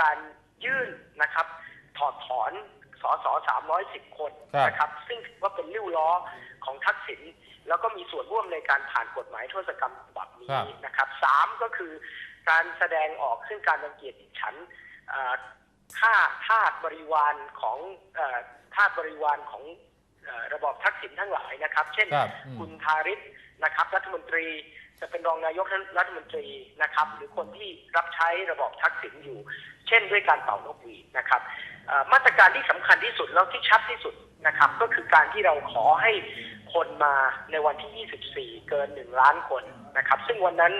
การยื่นนะครับ ถอดถอนสส310คนครับนะครับ ซึ่งถือว่าเป็นริ้วล้อของทักษิณแล้วก็มีส่วนร่วมในการผ่านกฎหมายโทษกรรมฉบับนี้นะครับสามก็คือการแสดงออกซึ่งการรังเกียจฉันท์เอ่อฆ่าทาสบริวารของเอ่อทาสบริวารของเอ่อระบอบทักษิณทั้งหลายนะครับ เช่นครับอืมคุณทาริศนะครับ รัฐมนตรี จะเป็นรองนายกรัฐมนตรีนะครับ หรือคนที่รับใช้ระบอบทักษิณอยู่ เช่นด้วยการเป่านกหวีดนะครับเอ่อมาตรการที่สำคัญที่สุดแล้วที่ชัดที่สุดนะครับ ก็คือการที่เราขอให้คนมาในวันที่ 24 เกิน 1 ล้านคนนะครับ ซึ่งวันนั้น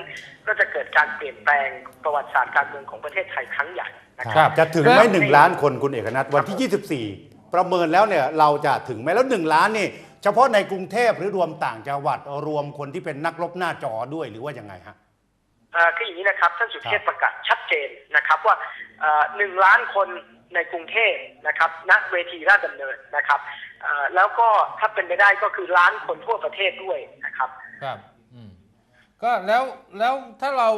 ก็จะเกิดการเปลี่ยนแปลงประวัติศาสตร์การเมืองของประเทศไทยครั้งใหญ่นะคครัรับบจะถึงไหมหนึ่งล้านคนคุณเอกนัทวันที่ 24 ประเมินแล้วเนี่ยเราจะถึงไหมแล้วหนึ่งล้านนี่ เฉพาะในกรุงเทพหรือรวมต่างจังหวัดรวมคนที่เป็นนักรบหน้าจอด้วยหรือว่ายังไงฮะเอ่อคืออย่างนี้นะครับท่านสุเทพครับประกาศชัดเจนนะครับว่าเอ่อหนึ่งล้านคนในกรุงเทพนะครับณเวทีราชดำเนินนะครับเอ่อแล้วก็ถ้าเป็นไปได้ก็คือล้านคนทั่วประเทศด้วยนะครับ ครับอืมก็แล้วแล้วถ้าเรา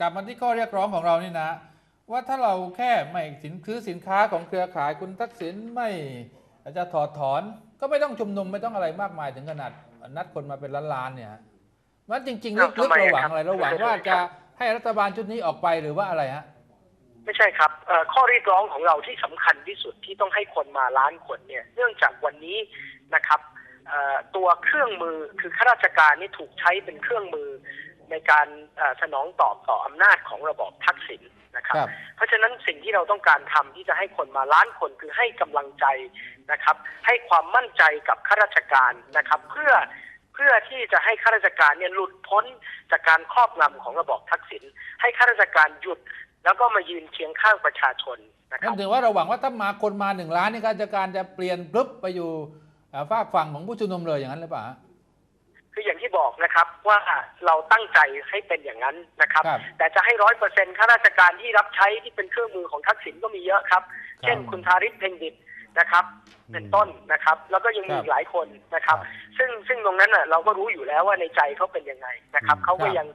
กลับมาที่ข้อเรียกร้องของเรานี่นะ ว่าถ้าเราแค่ไม่สินซื้อสินค้าของเครือข่ายคุณทักษิณไม่จะถอดถอน ก็ไม่ต้องชุมนุมไม่ต้องอะไรมากมายถึงขนาดนัดคนมาเป็นล้านๆเนี่ยฮะมันจริงๆอ้าวลึกทำไมๆเราหวังครับอะไรเราหวังว่าจะให้รัฐบาลชุดนี้ออกไปหรือว่าอะไรฮะไม่ใช่ครับเอ่อข้อเรียกร้องของเราที่สำคัญที่สุดที่ต้องให้คนมาล้านคนเนี่ยเนื่องจากวันนี้นะครับเอ่อตัวเครื่องมือคือข้าราชการนี่ถูกใช้เป็นเครื่องมือในการเอ่อสนองตอบต่ออำนาจของระบอบทักษิณ นะครับครับ เพราะฉะนั้นสิ่งที่เราต้องการทำที่จะให้คนมาล้านคนคือให้กำลังใจนะครับ ให้ความมั่นใจกับข้าราชการนะครับ เพื่อเพื่อที่จะให้ข้าราชการเนี่ยหลุดพ้นจากการครอบงำของระบอบทักษิณให้ข้าราชการหยุด แล้วก็มายืนเคียงข้างประชาชนนะคนั่รับนถึงว่าเราหวังว่าถ้ามาคนมาหนึ่งล้านนี่ข้าราชการจะเปลี่ยนปุ๊บไปอยู่อ่าฝากฝั่งของผู้ชุมนุมเลยอย่างนั้นหรือเปล่าฮะ คืออย่างที่บอกนะครับว่าเราตั้งใจให้เป็นอย่างนั้นนะครับครับแต่จะให้ร้อยเปอร์เซ็นต์ข้าราชการที่รับใช้ที่เป็นเครื่องมือของทักษิณก็มีเยอะครับ เช่นคุณทาริศเพ็งดิตนะครับ เป็นต้นนะครับ แล้วก็ยังมีอีกหลายคนนะครับครับ ซึ่งซึ่งตรงนั้นน่ะเราก็รู้อยู่แล้วว่าในใจเขาเป็นยังไงนะครับอืมเขาก็ครับยัง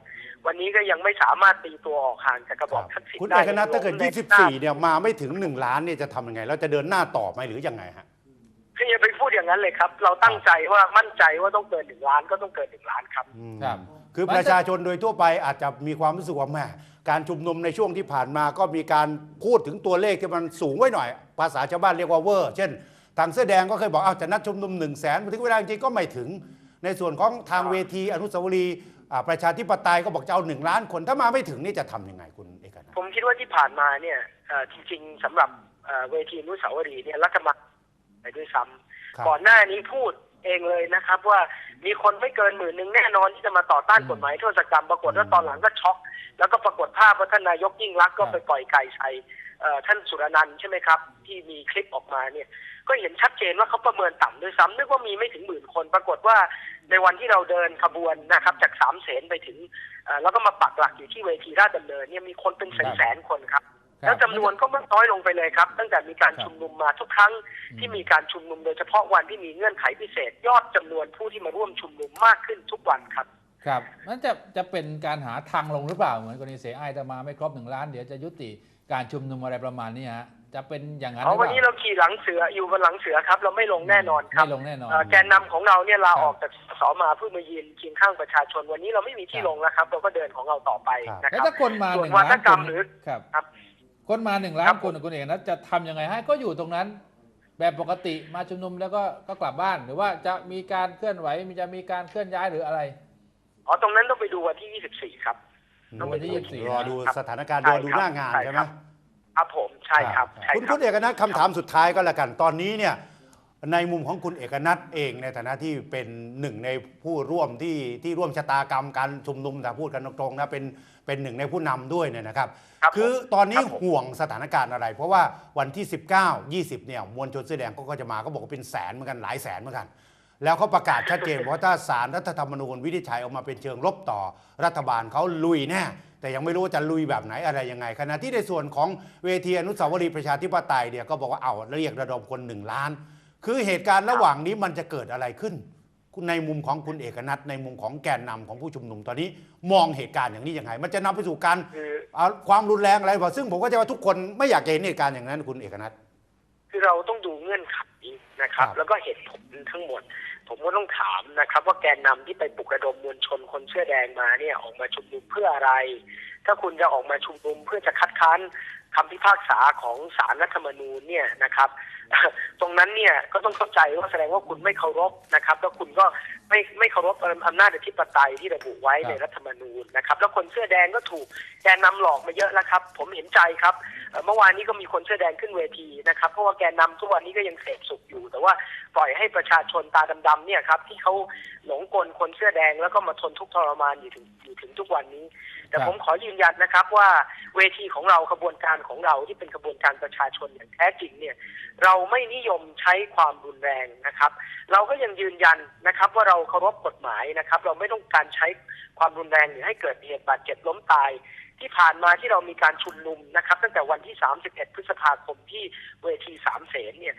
วันนี้ก็ยังไม่สามารถตีตัวออกห่างจากกระบอกทักษิณคุณได้เอกนัทถ้าเกิดในหน้า24 เนี่ยมาไม่ถึง 1 ล้านเนี่ยจะทำยังไง แล้วจะเดินหน้าต่อไหมหรือยังไงฮะ คืออย่าไปพูดอย่างนั้นเลยครับ เราตั้งใจว่ามั่นใจว่าต้องเกินหนึ่งล้านก็ต้องเกินหนึ่งล้านครับ อืมครับ คือประชาชนโดยทั่วไปอาจจะมีความรู้สึกว่าแหม่การชุมนุมในช่วงที่ผ่านมาก็มีการพูดถึงตัวเลขที่มันสูงไว้หน่อย ภาษาชาวบ้านเรียกว่าเวอร์ เช่น ทางเสื้อแดงก็เคยบอกเอาจะนัดชุมนุม1นึ่งแสนถึงเวลาจริงๆก็ไม่ถึง ในส่วนของทางเวทีอนุสาวรีย์อ่าประชาธิปไตยก็บอกจะเอาหนึ่งล้านคนถ้ามาไม่ถึงนี่จะทำยังไงคุณเอกนัทผมคิดว่าที่ผ่านมาเนี่ยเอ่อจริงๆสำหรับเอ่อเวทีอนุสาวรีย์เนี่ยรัฐบาล ไปด้วยซ้ำครับก่อนหน้านี้พูดเองเลยนะครับ ว่ามีคนไม่เกินหมื่นหนึ่งแน่นอนที่จะมาต่อต้านอืมกฎหมายโทษกรรม ปรากฏว่าตอนหลังก็ช็อก แล้วก็ปรากฏภาพว่าท่านนายกยิ่งรักษณ์ก็ครับไปปล่อยไก่ใส่เอ่อท่านสุรนันท์ใช่ไหมครับ ที่มีคลิปออกมาเนี่ย ก็เห็นชัดเจนว่าเขาประเมินต่ำด้วยซ้ำนึกว่ามีไม่ถึงหมื่นคน ปรากฏว่าในวันที่เราเดินขบวนนะครับ จากสามเสนไปถึงเอ่อแล้วก็มาปักหลักอยู่ที่เวทีราชดำเนินเนี่ยมีคนเป็นแสนๆคนครับครับ แล้วจำนวนก็ลดน้อยลงไปเลยครับ ตั้งแต่มีการครับชุมนุมมาทุกครั้งอืมที่มีการชุมนุมโดยเฉพาะวันที่มีเงื่อนไขพิเศษ ยอดจำนวนผู้ที่มาร่วมชุมนุมมากขึ้นทุกวันครับ ครับนั่นจะจะเป็นการหาทางลงหรือเปล่าเหมือนกรณีเสียอ้ายถ้ามาไม่ครบหนึ่งล้านเดี๋ยวจะยุติการชุมนุมอะไรประมาณนี้ฮะจะเป็นอย่างนั้นหเอารือเปวันล่านี้เราขี่หลังเสืออยู่บนหลังเสือครับ เราไม่ลงแน่นอนครับไม่ลงแน่นอนเอ่อแกนนำของเราเนี่ยลาครับออกจากสมาเพื่อมายืนเคียงข้างประชาชนวันนี้เราไม่มีที่ครับลงแล้วครับ เราก็เดินของเราต่อไปนะคแล้วรับถ้าคนมาส่หวนนึ่งล้านวาทกรครนมหรือครับ ครับคนมาหนึ่งล้าครันบคนคุณเอกนัทจะทำยังไงให้ก็อยู่ตรงนั้น แบบปกติมาชุมนุมแล้วก็ก็กลับบ้านหรือว่าจะมีการเคลื่อนไหวมีจะมีการเคลื่อนย้ายหรืออะไรอ๋อตรงนั้นต้องไปดูวันที่ 24 ครับต้องไปวันที่ดูยี่สิบสี่รอดูสถานการณ์ใช่รอดูหน้างานใช่ใช่ไหคมรับครับผมใช่ครับใช่คุณครัคุบณเอกนัทคำถามสุดท้ายก็แล้วกันตอนนี้เนี่ยในมุมของคุณเอกนัทเองในฐานะที่เป็นหนึ่งในผู้ร่วมที่ที่ร่วมชะตากรรมการชุมนุมแต่พูดกันตรงๆนะเป็น เป็นหนึ่งในผู้นำด้วยเนี่ยนะครับครับผมคือตอนนี้ครับผมห่วงสถานการณ์อะไร เพราะว่าวันที่ 19 20 เนี่ยมวลชนเสื้อแดงก็ก็จะมาก็บอกว่าเป็นแสนเหมือนกันหลายแสนเหมือนกัน แล้วเขาประกาศชัดเจนว่าถ้าสารรัฐธรรมนูญวินิจฉัยออกมาเป็นเชิงลบต่อรัฐบาลเขาลุยแน่แต่ยังไม่รู้ว่าจะลุยแบบไหนอะไรยังไง ขณะที่ในส่วนของเวทีอนุสาวรีย์ประชาธิปไตยเนี่ยก็บอกว่าเอาเรียกระดมคนหนึ่งล้าน คือเหตุการณ์ระหว่างนี้มันจะเกิดอะไรขึ้น ในมุมของคุณเอกนัทในมุมของแกนนำของผู้ชุมนุมตอนนี้ มองเหตุการณ์อย่างนี้ยังไง มันจะนำไปสู่การคือเอาความรุนแรงอะไรบอกซึ่งผมก็จะว่าทุกคนไม่อยากจะเห็นเหตุการณ์อย่างนั้นคุณเอกนัทคือเราต้องดูเงื่อนไขนะครับครับแล้วก็เหตุผลทั้งหมด ผมก็ต้องถามนะครับ ว่าแกนนำที่ไปปลุกระดมมวลชนคนเสื้อแดงมาเนี่ยออกมาชุมนุมเพื่ออะไร ถ้าคุณจะออกมาชุมนุมเพื่อจะคัดค้าน คำพิพากษาของศาลรัฐธรรมนูญเนี่ยนะครับ ตรงนั้นเนี่ยก็ต้องเข้าใจว่าแสดงว่าคุณไม่เคารพนะครับ แล้วคุณก็ไม่ไม่เคารพอำนาจอธิปไตยที่ระบุไว้ในรัฐธรรมนูญนะครับ แล้วคนเสื้อแดงก็ถูกแกนนำหลอกมาเยอะแล้วครับ ผมเห็นใจครับเอ่อเมื่อวานนี้ก็มีคนเสื้อแดงขึ้นเวทีนะครับเพราะว่าแกนนำทุกวันนี้ก็ยังเสพสุขอยู่ แต่ว่าปล่อยให้ประชาชนตาดำๆเนี่ยครับที่เขาหลงกลคนเสื้อแดงแล้วก็มาทนทุกข์ทรมานอยู่ถึงอยู่ถึงทุกวันนี้ แต่ครับผมขอยืนยันนะครับว่าเวทีของเราขบวนการของเราที่เป็นขบวนการประชาชนอย่างแท้จริงเนี่ยเราไม่นิยมใช้ความรุนแรงนะครับ เราก็ยังยืนยันนะครับว่าเราเคารพกฎหมายนะครับ เราไม่ต้องการใช้ความรุนแรงหรือให้เกิดเหตุบาดเจ็บล้มตาย ที่ผ่านมาที่เรามีการชุมนุมนะครับ ตั้งแต่วันที่ 31 พฤษภาคมที่เวทีสามเสนเนี่ย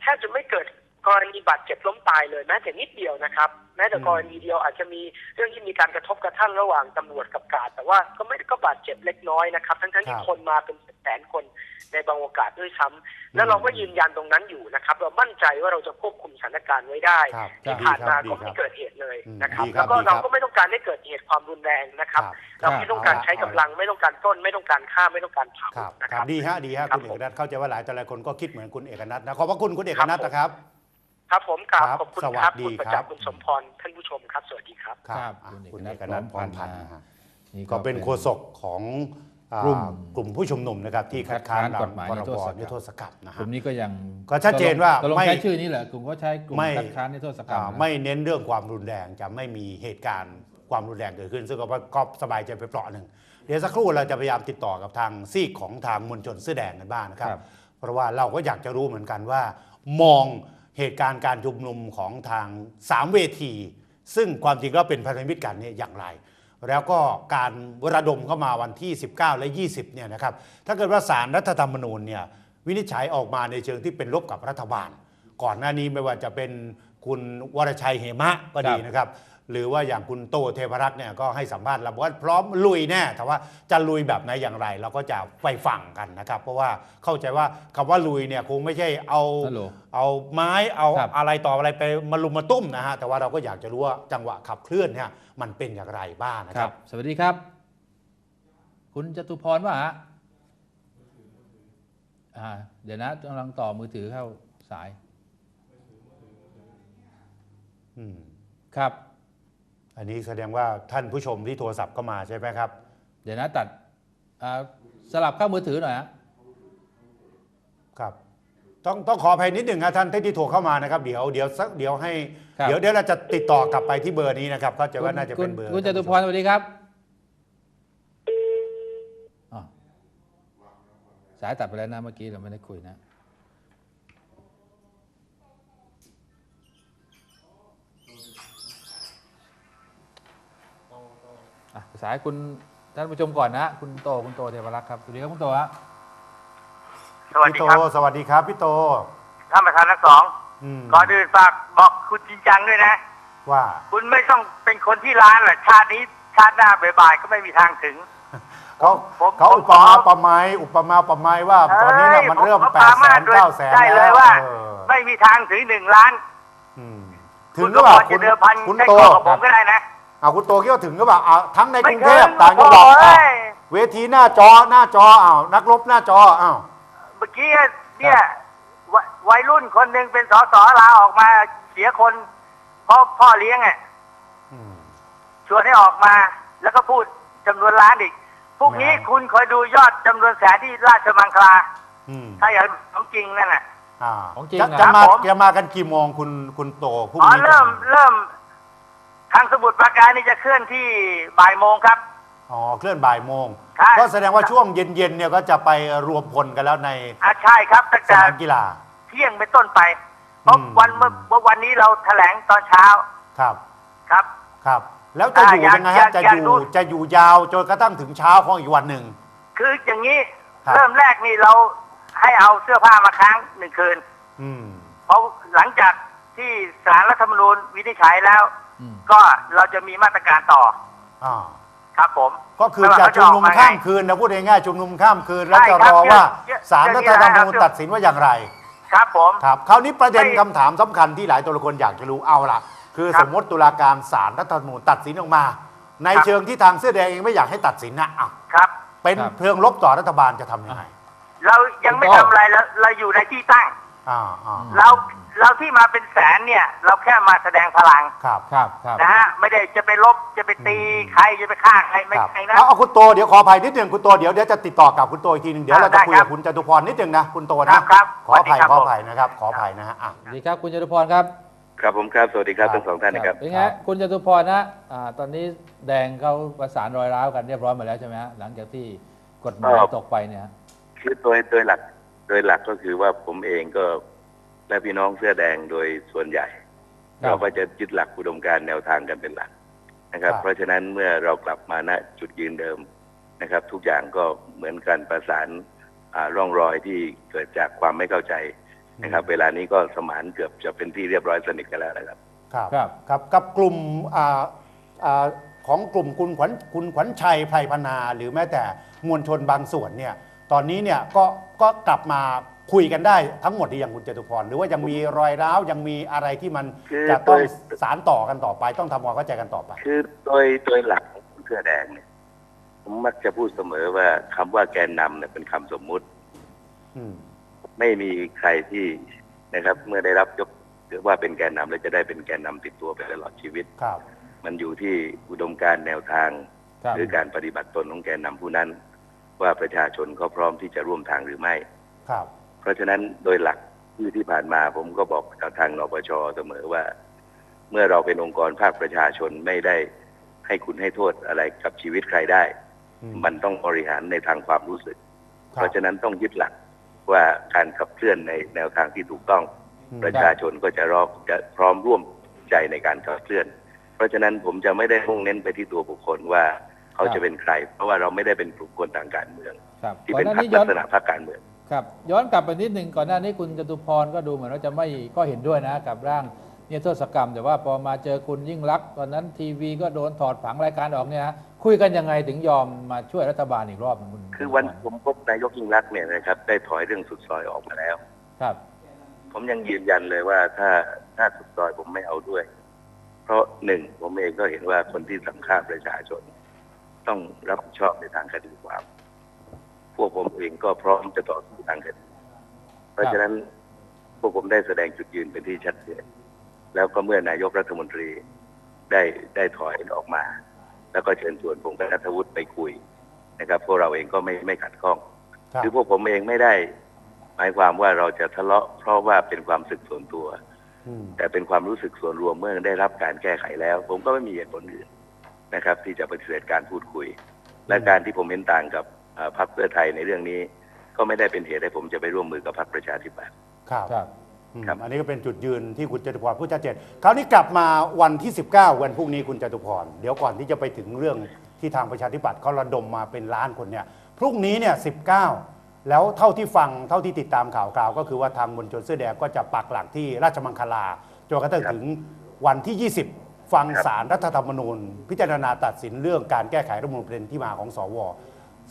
แทบจะไม่เกิด กรณีบาดเจ็บล้มตายเลยแม้แต่นิดเดียวนะครับ แม้แต่กรณีเดียวอาจจะมีเรื่องที่มีการกระทบกระทั่งระหว่างตำรวจกับกาดแต่ว่าก็ไม่ก็บาดเจ็บเล็กน้อยนะครับ ทั้งๆที่ครับคนมาเป็นแสนคนในบางโอกาสด้วยซ้ำแล้วเราก็ยืนยันตรงนั้นอยู่นะครับ เรามั่นใจว่าเราจะควบคุมสถานการณ์ไว้ได้ครับที่ผ่านมาดีก็คไม่รับเกิดเหตุเลยอืมนะครับดีครับแล้วก็ดีครับเราก็ไม่ต้องการให้เกิดเหตุความรุนแรงนะครับ เราไม่ต้องการใช้กำลังไม่ต้องการต้น ไม่ต้องการฆ่าไม่ต้องการเผาครับนะคครัรับบดีฮะดีฮะครับคุณเอกนัทเข้าใจว่าหลายต่อหลายคนก็คิดเหมือนคุณเอกนัทนะขอบพระคุณคุณเอกนัทนะครับ ครับผมครับครับขอบคุณสวัครับสดีคุณประครัจับกษ์คุณสมพรท่านผู้ชมครับ สวัสดีครับ ครับอะคุคุณณเอเอกกนันัททพร้อมพันธ์พร้อมพันธ์นะฮะนี่ก็เป็นโฆษกของอ่ากลุ่มกลุ่มผู้ชุมนุมนะครับที่คัดค้านคัดค้านกฎหมายพรบนินิรรโทโทษษกกรรรรม มนะกฮะ ลุ่มนี้ก็ยังก็ชัดเจนว่าตกลงไม่ใช้ชื่อนี้แหละกลุ่มก็ใช้กลุ่มไม่ คัดค้านนิรโทษกรรมอ่านะ ไม่เน้นเรื่องความรุนแรงจะไม่มีเหตุการณ์ความรุนแรงเกิดขึ้น ซึ่งก็ก็สบายใจไปเปราะหนึ่งเดี๋ยวสักครู่เราจะพยายามติดต่อกับทางซีกของทางมวลชนเสื้อแดงกันบ้างนะครับ ครับ เพราะว่าเราก็อยากจะรู้เหมือนกันว่า มอง เหตุการณ์การชุมนุมของทางสามเวที ซึ่งความจริงก็เป็นพันธมิตรกันเนี่ยอย่างไร แล้วก็การระดมเข้ามาวันที่ 19 และ 20เนี่ยนะครับถ้าเกิดว่าสารรัฐธรรมนูญเนี่ยวินิจฉัยออกมาในเชิงที่เป็นลบกับรัฐบาล ก่อนหน้านี้ไม่ว่าจะเป็นคุณวรชัยเหมะก็ดีนะครับ หรือว่าอย่างคุณโตเทพรักษ์เนี่ยก็ให้สัมภาษณ์เราบอกว่าพร้อมลุยแน่แต่ว่าจะลุยแบบไหนอย่างไร เราก็จะไปฟังกันนะครับ เพราะว่าเข้าใจว่าคำว่าลุยเนี่ยคงไม่ใช่เอาฮัลโหลเอาไม้เอาครับอะไรต่ออะไรไปมาลุมมาตุ้มนะฮะแต่ว่าเราก็อยากจะรู้ว่าจังหวะขับเคลื่อนเนี่ยมันเป็นอย่างไรบ้างนะคครัรับบสวัสดีครับ คุณจตุพรว่าฮะอ่าเดี๋ยวนะกำลังต่อมือถือเข้าสาย อืม ครับ อันนี้แสดงว่าท่านผู้ชมที่โทรศัพท์เข้ามาใช่ไหมครับ เดี๋ยวนะตัดอ่าสลับเข้ามือถือหน่อยฮะครับ ต้องต้องขออภัยนิดหนึ่งนะท่านที่โทรเข้ามานะครับ เดี๋ยวเดี๋ยวสักเดี๋ยวให้ครับเดี๋ยวเดี๋ยวเราจะติดต่อกลับไปที่เบอร์นี้นะครับเข้าใจว่าน่าจะเป็นเบอร์คุณคุณจตุพรสวัสดีครับอ้าวสายตัดไปแล้วนะเมื่อกี้เราไม่ได้คุยนะ อะสายคุณท่านผู้ชมก่อนนะคุณโตคุณโตเทวรักษ์ครับสวัสดีครับคุณโตฮะสวัสพี่ดีโตครับ สวัสดีครับพี่โต ท่านประธานทั้งสองอืมก่อนอื่นฝากบอกคุณจริงจังด้วยนะ ว่าคุณไม่ต้องเป็นคนที่ร้านหรอกชาตินี้ชาติหน้าบ่ายๆก็ไม่มีทางถึง เขาผมเขาผมอุปมาขอประไมยอุปมาประไมยว่าตอนนี้เนี่ยมันเริ่มอ้ยแปผดแสนขอเก้าแสนได้เลแล้ยวว่า เออไม่มีทางถึงหนึ่งล้านอืมถึคุงณก็ก็ว่าพอคุจะณเดิมพันคุณได้โตข้อกับผมก็ได้นะเอาคุณโตคิดว่าถึงก็ว่าเอาทั้งในกไม่รุงเทพถึงต่างจังหวัดโอ้โหอะเวทีหน้าจอหน้าจออ้าวนักรบหน้าจออ้าวเมื่อกี้เนี่ยวัยวัยรุ่นคนหนึ่งเป็นสสลาออกมาเสียคนเพราะพ่อเลี้ยงอะอืมชวนให้ออกมา แล้วก็พูดจำนวนล้านอีกพวกนี้แหมคุณคอยดูยอดจำนวนแสนที่ราชมังคลา อืมถ้าอย่างของจริงนั่นน่ะ อ่าของจริงจะนะ จะมาครับผม จะมากันกี่โมงคุณคุณโตพรุ่งอ๋อนี้เริ่มเริ่ม ทางสมุทรปราการนี่จะเคลื่อนที่บ่ายโมงครับ อ๋อเคลื่อนบ่ายโมงใช่ ก็แสดงว่าช่วงเย็นๆเนี่ยก็จะไปรวมพลกันแล้วในอะใช่ครับตั้งสแต่นามกีฬา เที่ยงเป็นต้นไปเพราะอืม วันเมื่อเมื่อวันนี้เราแถลงตอนเช้าครับครับ ครับ แล้วจะอ่าอยู่อยากยังไงอยาฮะกจะอยากอยู่ดูจะอยู่ยาวจนกระทั่งถึงเช้าของอีกวันหนึ่ง คืออย่างนี้ครับ เริ่มแรกนี่เราให้เอาเสื้อผ้ามาค้างหนึ่งคืนอืม เพราะหลังจาก ที่ศาลรัฐธรรมนูญวินิจฉัยแล้ว อืมก็เราจะมีมาตรการต่ออ่าครับผมก็คือไว่าจะเขาชุมนุมออกข้ามไงคืนนะพูดง่ายๆชุมนุมข้ามคืน แล้วใช่จะครัรบอว่าเชื่อศาลรัฐธรรมนูญเชื่อตัดสินว่าอย่างไร ครับผม ครับคราวนี้ประเด็นไม่คำถามสำคัญที่หลายตัวละคนอยากจะรู้เอาล่ะคือครับสมมติตุลาการศาลรัฐธรรมนูญตัดสินออกมา ในครับ เชิงที่ทางเสื้อแดงเองไม่อยากให้ตัดสินนะอะครับ เป็นครับ เพลิงลบต่อรัฐบาลจะทำยังไง เรายังไม่ถูกต้องทำอะไรเราเราอยู่ในที่ตั้ง อ่าอ่าเราเราที่มาเป็นแสนเนี่ย เราแค่มาแสดงพลังครับครับครับ นะฮะไม่ได้จะไปลบจะไปตีใครจะไปฆ่าใครไม่ครับใช่นะ เอาเอาคุณโตเดี๋ยวขออภัยนิดหนึ่งคุณโตเดี๋ยวเดี๋ยวจะติดต่อกับคุณโตอีกทีหนึงเดี๋ยวเราจะได้คุยครักับบคุณจตุพรนิดหนึ่งนะคุณโตครันะบครับขออภัยสวัสดีครับ ขออภัยนะครับ ขออภัยนะฮะอะ สวัสดีครับคุณจตุพรครับครับผมครับ สวัสดีครับครับทั้งสองท่านนะครับ เป็นไงคุณจตุพรนะอ่าตอนนี้แดงเขาประสานรอยร้าวกันเรียบร้อยหมดแล้วใช่ไหมฮะหลังจากที่กฎหมายครับ ตกไปเนี่ยฮะ คือโดยโดยหลัก โดยหลักก็คือว่าผมเองก็และพี่น้องเสื้อแดงโดยส่วนใหญ่ครับเราก็จะยึดหลักอุดมการณ์แนวทางกันเป็นหลักนะครับครับ เพราะฉะนั้นเมื่อเรากลับมาณจุดยืนเดิมนะครับ ทุกอย่างก็เหมือนกันประสานอ่าร่องรอยที่เกิดจากความไม่เข้าใจนะครับ เวลานี้ก็สมานเกือบจะเป็นที่เรียบร้อยสนิทกันแล้วนะครับ ครับครับครับกับกลุ่มอ่าอ่าของกลุ่มคุณขวัญคุณขวัญชัยไพรพนา หรือแม้แต่มวลชนบางส่วนเนี่ยตอนนี้เนี่ยก็ ก็กลับมาคุยกันได้ทั้งหมดที่อย่างคุณจตุพรหรือว่ายังมีรอยร้าวยังมีอะไรที่มันคือจะต้องโดย สารต่อกันต่อไป ต้องทำความเข้าใจกันต่อไป คือโดยโดยหลักของเสื้อแดงเนี่ยผมมักจะพูดเสมอว่าคำว่าแกนนำเนี่ยเป็นคำสมมุติ อืมไม่มีใครที่นะครับ เมื่อได้รับยกถือว่าเป็นแกนนำแล้วจะได้เป็นแกนนำติดตัวไปตลอดชีวิต ครับ มันอยู่ที่อุดมการณ์แนวทาง ครับ หรือการปฏิบัติตนของแกนนำผู้นั้น ว่าประชาชนเขาพร้อมที่จะร่วมทางหรือไม่ ครับ เพราะฉะนั้นโดยหลักที่ที่ผ่านมาผมก็บอกกับทางนปชเสมอว่า เมื่อเราเป็นองค์กรภาคประชาชนไม่ได้ให้คุณให้โทษอะไรกับชีวิตใครได้อืมมันต้องบริหารในทางความรู้สึกครับเพราะฉะนั้นต้องยึดหลักว่าการขับเคลื่อนในแนวทางที่ถูกต้องอืมประชาชนก็จะรอบจะพร้อมร่วมใจในการขับเคลื่อน เพราะฉะนั้นผมจะไม่ได้มุ่งเน้นไปที่ตัวบุคคลว่า เขาจะเป็นใคร เพราะว่าเราไม่ได้เป็นกลุ่มคนทางการเมือง ครับที่ก่อเป็นนหน้าพรรนี้คย้ลัอกนษณะพรรคการเมือง ครับ ย้อนกลับไปนิดหนึ่งก่อนหน้านี้คุณจตุพรก็ดูเหมือนว่าจะไม่ก็เห็นด้วยนะกับร่างเนี่ยโทษกรรม แต่ว่าพอมาเจอคุณยิ่งรักษณ์ตอนนั้นทีวีก็โดนถอดผังรายการออกเนี่ยฮะคุยกันยังไงถึงยอมมาช่วยรัฐบาลอีกรอบหนึ่งคุณคือวันจตุพรผมพบนายกยิ่งรักษณ์เนี่ยนะครับ ได้ถอยเรื่องสุดซอยออกมาแล้ว ครับ ผมยังยืนยันเลยว่าถ้าถ้าสุดซอยผมไม่เอาด้วย เพราะหนึ่งผมเองก็เห็นว่าคนที่สังฆาประชาชน ต้องรับผิดชอบในทางคดีความ พวกผมเองก็พร้อมจะต่อสู้ทางคดี เพราะฉะนั้นพวกผมได้แสดงจุดยืนเป็นที่ชัดเจน แล้วก็เมื่อนายกรัฐมนตรีได้ได้ถอยออกมา แล้วก็เชิญชวนผมกับนัทวุฒิไปคุยนะครับ พวกเราเองก็ไม่ไม่ขัดข้องครับคือพวกผมเองไม่ได้ หมายความว่าเราจะทะเลาะ เพราะว่าเป็นความสึกส่วนตัวอืมแต่เป็นความรู้สึกส่วนรวมเมื่อได้รับการแก้ไขแล้ว ผมก็ไม่มีเหตุผลอื่น นะครับที่จะปฏิเสธการพูดคุย และการที่ผมเห็นต่างกับเอ่อพรรคเพื่อไทยในเรื่องนี้ ก็ไม่ได้เป็นเหตุให้ผมจะไปร่วมมือกับพรรคประชาธิปัตย์ครับครับอืมครับอันนี้ก็เป็นจุดยืนที่คุณจตุพรพูดชัดเจนคราวนี้กลับมาวันที่ 19 วันพรุ่งนี้คุณจตุพรเดี๋ยวก่อนที่จะไปถึงเรื่องที่ทางประชาธิปัตย์เขาระดมมาเป็นล้านคนเนี่ยพรุ่งนี้เนี่ย19 แล้วเท่าที่ฟังเท่าที่ติดตามข่าวคราว ก็คือว่าทางมวลชนเสื้อแดงก็จะปักหลักที่ราชมังคลาจนกระทั่งถึงวันที่ 20 ฟังสารรัฐธรรมนูญ พิจารณาตัดสินเรื่องการแก้ไขรัฐธรรมนูญประเด็นที่มาของสว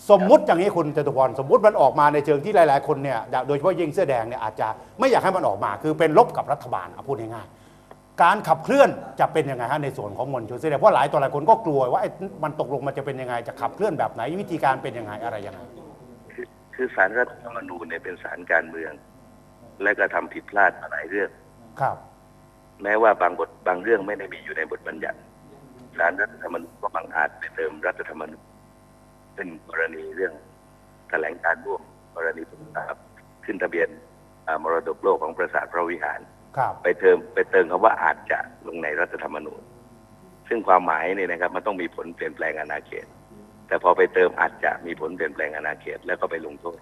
สมมุติอย่างนี้คุณจตุพรสมมุติมันออกมาในเชิงที่หลาย ๆ คนเนี่ยโดยเฉพาะยิ่งเสื้อแดงเนี่ยอาจจะไม่อยากให้มันออกมา คือเป็นลบกับรัฐบาลเอาพูดง่ายๆการขับเคลื่อนจะเป็นยังไงฮะในส่วนของมวลชนเสื้อแดงเพราะหลายต่อหลายคนก็กลัวว่าไอ้มันตกลงมันจะเป็นยังไงจะขับเคลื่อนแบบไหนวิธีการเป็นยังไงอะไรยังไงคือคือสารรัฐธรรมนูญเนี่ยเป็นสารการเมือง และก็ทำผิดพลาดมาหลายเรื่องครับ แม้ว่าบางบทบางเรื่องไม่ได้มีอยู่ในบทบัญญัติสารรัฐธรรมนูญก็บางอาจไปเติมรัฐธรรมนูญเป็นกรณีเรื่องแถลงการร่วมกรณีครับขึ้นทะเบียนอ่ามรดกโลกของปราสาทพระวิหารครับไปเติมไปเติมคำว่าอาจจะลงในรัฐธรรมนูญ ซึ่งความหมายเนี่ยนะครับ มันต้องมีผลเปลี่ยนแปลงอาณาเขต แต่พอไปเติมอาจจะมีผลเปลี่ยนแปลงอาณาเขตแล้วก็ไปลงโทษ